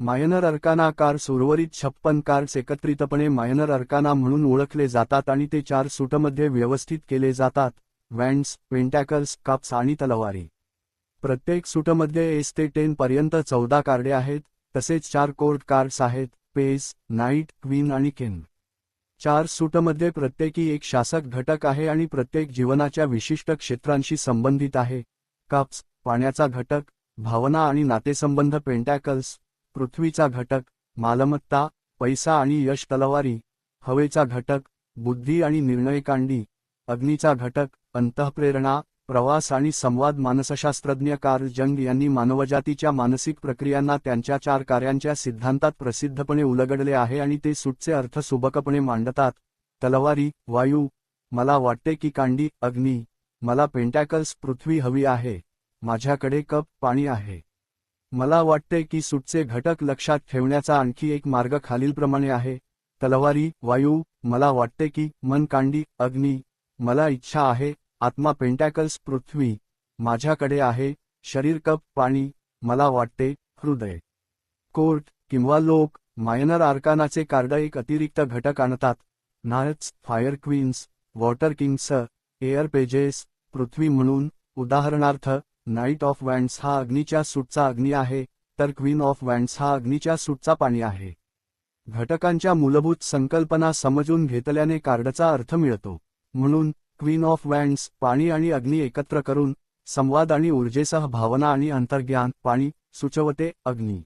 Minor अर्काना cards उर्वरित छप्पन cards एकत्रितपणे मायनर अर्काना म्हणून ओळखले जातात आणि ते चार सूटमध्ये व्यवस्थित केले जातात वँड्स पेंटॅकल्स काप्स आणि तलवारी. प्रत्येक सूटमध्ये एस ते टेन पर्यंत चौदा कार्डे आहेत तसेच चार कोर्ट कार्ड्स आहेत पेस नाईट क्वीन आणि किंग चार सूटमध्ये प्रत्येकी एक शासक घटक आहे आणि प्रत्येक जीवनाच्या विशिष्ट क्षेत्रांशी संबंधित आहे. काप्स पाण्याचा घटक भावना आणि नातेसंबंध पेंटॅकल्स पृथ्वीचा घटक मालमत्ता पैसा आणि यश तलवारी हवेचा घटक बुद्धी आणि निर्णयकांडी अग्नीचा घटक अंतःप्रेरणा प्रवास आणि संवाद मानसशास्त्रज्ञ कार्ल जंग यांनी मानवजातीच्या मानसिक प्रक्रियांना त्यांच्या चार कार्यांच्या सिद्धांतात प्रसिद्धपणे उलगडले आहे आणि ते सुटचे अर्थ सुबकपणे मांडतात. तलवारी वायू मला वाटते की कांडी अग्नी मला पेंटॅकल्स पृथ्वी हवी आहे. माझ्याकडे कप पाणी आहे. मला वाटते की सुटचे घटक लक्षात ठेवण्याचा आणखी एक मार्ग खालीलप्रमाणे आहे. तलवारी वायू मला वाटते की मनकांडी अग्नी मला इच्छा आहे. आत्मा पेंटॅकल्स पृथ्वी माझ्याकडे आहे. शरीर कप पाणी मला वाटते हृदय. कोर्ट किंवा लोक मायनर आर्कानाचे कार्ड एक अतिरिक्त घटक आणतात. Knights fire queens water kings air pages पृथ्वी म्हणून उदाहरणार्थ नाईट ऑफ वँड्स हा अग्नीच्या सूटचा अग्नी आहे तर क्वीन ऑफ वँड्स हा अग्नीच्या सूटचा पाणी आहे. घटकांच्या मूलभूत संकल्पना समजून घेतल्याने कार्डचा अर्थ मिळतो. म्हणून क्वीन ऑफ वँड्स पाणी आणि अग्नी एकत्र करून संवाद आणि ऊर्जेसह भावना आणि अंतर्ज्ञान पाणी सुचवते अग्नी.